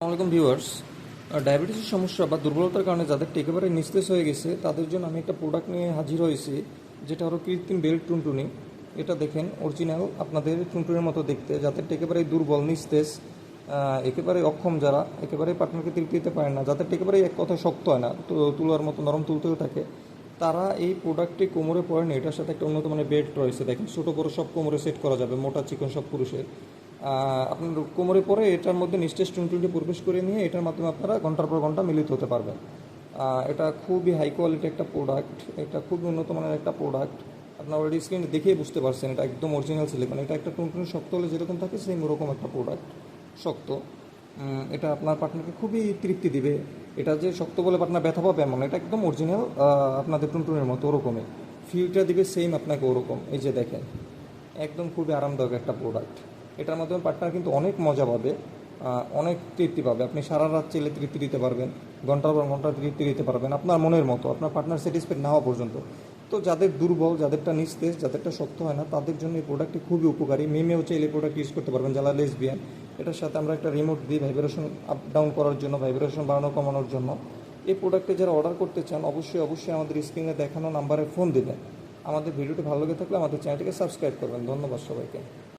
আসসালামাইকুম ভিউয়ার্স। ডায়াবেটিসের সমস্যা বা দুর্বলতার কারণে যাদের একেবারে নিস্তেজ হয়ে গেছে, তাদের জন্য আমি একটা প্রোডাক্ট নিয়ে হাজির হয়েছি, যেটা হলো কৃত্রিম বেল্ট টুনটুনি। এটা দেখেন অরিজিনাল আপনাদের টুনটুনের মতো দেখতে। যাদের একেবারে দুর্বল, নিস্তেজ একেবারে অক্ষম যারা একেবারে পার্টনারকে তৃপ্তি দিতে পারে না, যাদের একেবারে এক কথা শক্ত হয় না, তো তুলার মতো নরম তুলতেও থাকে, তারা এই প্রোডাক্টটি কোমরে পড়েন, এটার সাথে একটা উন্নত মানের বেল্ট রয়েছে। দেখেন, ছোটো বড়ো সব কোমরে সেট করা যাবে, মোটা, চিকন সব পুরুষের। আপনার কোমরে পরে এটার মধ্যে নিস্টেজ টুনটুনটি প্রবেশ করে নিয়ে এটার মাধ্যমে আপনারা ঘণ্টার পর ঘণ্টা মিলিত হতে পারবেন। এটা খুবই হাই কোয়ালিটি একটা প্রোডাক্ট এটা খুবই উন্নত মানের একটা প্রোডাক্ট আপনার অলরেডি স্ক্রিনে দেখেই বুঝতে পারছেন, এটা একদম অরিজিনাল সিলিকন এটা একটা টুনটুনি শক্ত হলে যেরকম থাকে সেম ওরকম একটা প্রোডাক্ট শক্ত। এটা আপনার পার্টনারকে খুবই তৃপ্তি দিবে। এটা যে শক্ত বলে পার্টনার ব্যথা পাবে এমন। এটা একদম অরিজিনাল আপনাদের টুনটুনের মতো ওরকমই। ফিলটা দিবে সেম আপনাকে ওরকম, এই যে দেখেন। একদম খুবই আরামদায়ক একটা প্রোডাক্ট এটার মাধ্যমে পার্টনার কিন্তু অনেক মজা পাবে অনেক তৃপ্তি পাবে। আপনি সারা রাত চেলে তৃপ্তি দিতে পারবেন, ঘণ্টার পর ঘণ্টা তৃপ্তি দিতে পারবেন আপনার মনের মতো, আপনার পার্টনার স্যাটিসফাইড না হওয়া পর্যন্ত। তো যাদের দুর্বল, যাদেরটা নিস্তেজ, যাদেরটা শক্ত হয় না, তাদের জন্য এই প্রোডাক্টটি খুবই উপকারী। মেমেও চাইলে এই প্রোডাক্ট ইউজ করতে পারবেন, যারা লেসবিয়ান এটার সাথে আমরা একটা রিমোট দিই ভাইব্রেশন আপ ডাউন করার জন্য ভাইব্রেশন বাড়ানো, কমানোর জন্য এই প্রোডাক্টে যারা অর্ডার করতে চান, অবশ্যই অবশ্যই আমাদের স্ক্রিনে দেখানো নাম্বারে ফোন দেবেন। আমাদের ভিডিওটি ভালো লেগে থাকলে আমাদের চ্যানেলটিকে সাবস্ক্রাইব করবেন। ধন্যবাদ সবাইকে।